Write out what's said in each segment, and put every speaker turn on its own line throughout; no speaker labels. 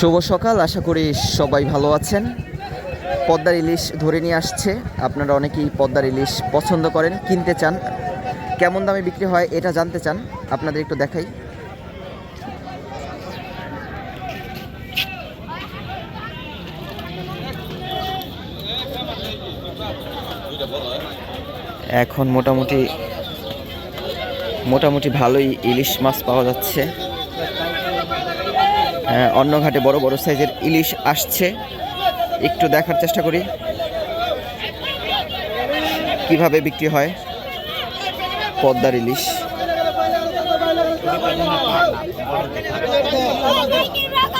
শুভ সকাল, আশা করি সবাই ভালো আছেন। পদ্মার ইলিশ ধরে নিয়ে আসছে। আপনারা অনেকেই পদ্মার ইলিশ পছন্দ করেন, কিনতে চান। কেমন দামে বিক্রি হয় এটা জানতে চান, আপনাদের একটু দেখাই। এখন মোটামুটি মোটামুটি ভালোই ইলিশ মাছ পাওয়া যাচ্ছে। অন্য ঘাটে বড় বড় সাইজের ইলিশ আসছে। একটু দেখার চেষ্টা করি। কীভাবে বিক্রি হয়? পদ্মার ইলিশ।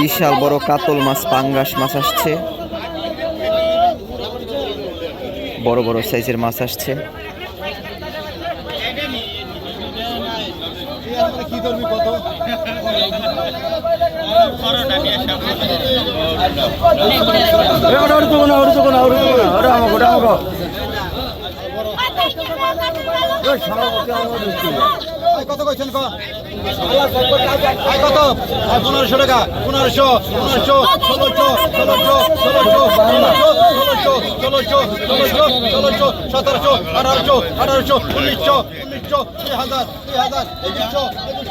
বিশাল বড় কাতল মাছ, পাঙ্গাস মাছ আসছে। বড় বড় সাইজের মাছ আসছে।
কত কইছেন কত পনেরোশো টাকা পনেরোশো পনেরোশো ষোলোশো ষোলোশো ষোলোশো ষোলোশো ষোলোশো ষোলোশো সতেরোশো আঠারোশো আঠারোশো, উনিশশো উনিশশো দুই হাজার দুই হাজার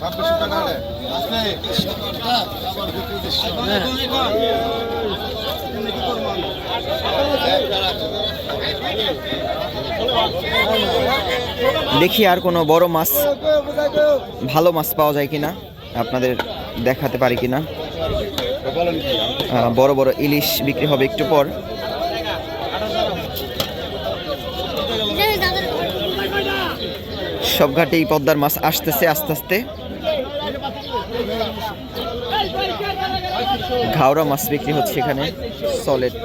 ছাব্বিশ টাকা আছে
দেখি আর কোনো বড় মাছ, ভালো মাছ পাওয়া যায় কিনা, আপনাদের দেখাতে পারি কিনা। বড় বড় ইলিশ বিক্রি হবে একটু পর। সব ঘাটেই পদ্মার মাছ আসতেছে আস্তে আস্তে। ঘাওড়া মাছ বিক্রি হচ্ছে এখানে সলিড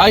আই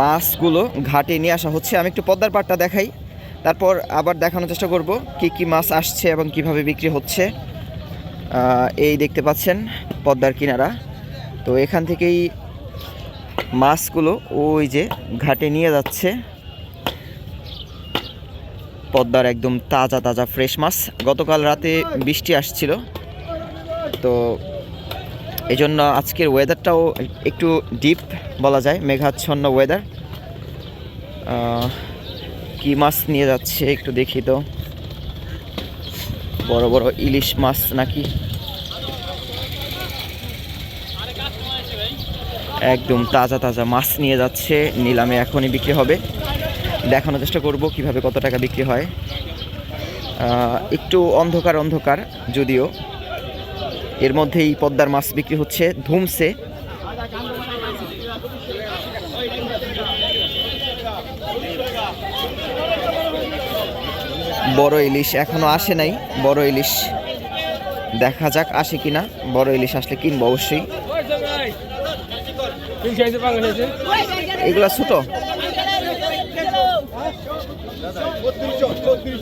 মাছগুলো ঘাটে নিয়ে আসা হচ্ছে। আমি একটু পদ্মার পাটটা দেখাই। তারপর আবার দেখানোর চেষ্টা করব কি কি মাছ আসছে এবং কীভাবে বিক্রি হচ্ছে। এই দেখতে পাচ্ছেন পদ্মার কিনারা। তো এখান থেকেই মাছগুলো ওই যে ঘাটে নিয়ে যাচ্ছে। পদ্মার একদম তাজা তাজা, ফ্রেশ মাছ। গতকাল রাতে বৃষ্টি আসছিল। তো এই জন্য আজকের ওয়েদারটাও একটু ডিপ বলা যায়, মেঘাচ্ছন্ন ওয়েদার কি মাছ নিয়ে যাচ্ছে একটু দেখি তো। বড় বড় ইলিশ মাছ নাকি? একদম তাজা তাজা মাছ নিয়ে যাচ্ছে, নিলামে এখনই বিক্রি হবে। দেখানোর চেষ্টা করব কীভাবে কত টাকা বিক্রি হয়। একটু অন্ধকার অন্ধকার যদিও। এর মধ্যেই পদ্মার মাছ বিক্রি হচ্ছে ধুমসে। বড় ইলিশ এখনও আসে নাই বড় ইলিশ দেখা যাক আসে কিনা। বড় ইলিশ আসলে কিনবো অবশ্যই। এগুলা ছোট?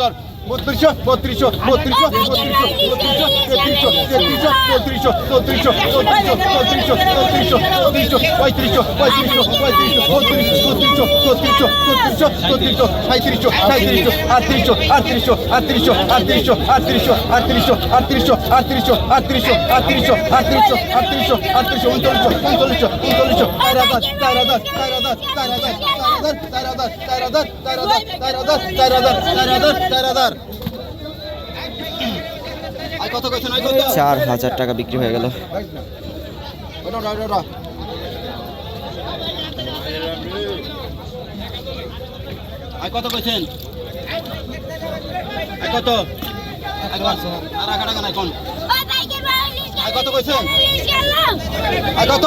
kadar বত্রিশশো বত্রিশশো বত্রিশশো বত্রিশশো তেত্রিশশো তেত্রিশশো চৌত্রিশশো চৌত্রিশশো চৌত্রিশশো চৌত্রিশশো চৌত্রিশশো চৌত্রিশশো পঁয়ত্রিশশো পঁয়ত্রিশশো পঁয়ত্রিশশো বত্রিশশো বত্রিশশো চৌত্রিশশো চৌত্রিশশো চৌত্রিশশো সাঁত্রিশশো সাঁত্রিশশো আটত্রিশশো আটত্রিশশো আটত্রিশশো আটত্রিশশো আটত্রিশশো আটত্রিশশো আটত্রিশশো আটত্রিশশো আটত্রিশশো আটত্রিশশো আটত্রিশশো আটত্রিশশো উনচল্লিশশো উনচল্লিশশো উনচল্লিশশো হাজার চার হাজার চার হাজার চার হাজার চার হাজার চার হাজার চার হাজার চার হাজার চার হাজার চার হাজার আর কত কইছেন আর কত
চার হাজার টাকা বিক্রি হয়ে গেল।
কত কত? কত? কত?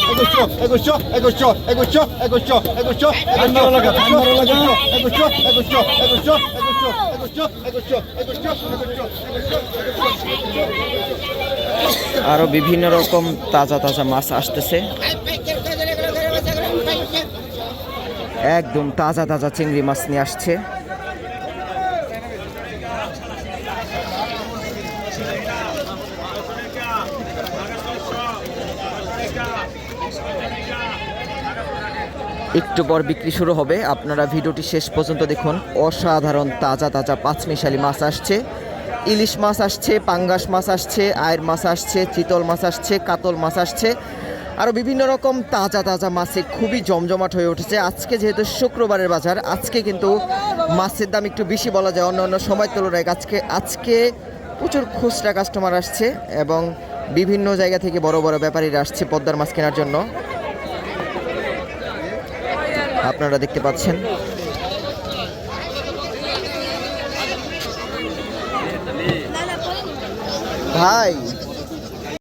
আরও বিভিন্ন রকম তাজা তাজা মাছ আসতেছে একদম তাজা তাজা চিংড়ি মাছ নিয়ে আসছে একটু পর বিক্রি শুরু হবে। আপনারা ভিডিওটি শেষ পর্যন্ত দেখুন। অসাধারণ তাজা তাজা পাঁচমিশালি মাছ আসছে। ইলিশ মাছ আসছে, পাঙ্গাস মাছ আসছে, আয়ের মাছ আসছে, চিতল মাছ আসছে, কাতল মাছ আসছে। আরও বিভিন্ন রকম তাজা তাজা মাছে খুবই জমজমাট হয়ে উঠেছে। আজকে যেহেতু শুক্রবারের বাজার, আজকে কিন্তু মাছের দাম একটু বেশি বলা যায় অন্য অন্য সময়ের তুলনায়। আজকে আজকে প্রচুর খুচরা কাস্টমার আসছে এবং বিভিন্ন জায়গা থেকে বড় বড় ব্যাপারীরা আসছে পদ্মার মাছ কেনার জন্য। আপনারা দেখতে পাচ্ছেন। ভাই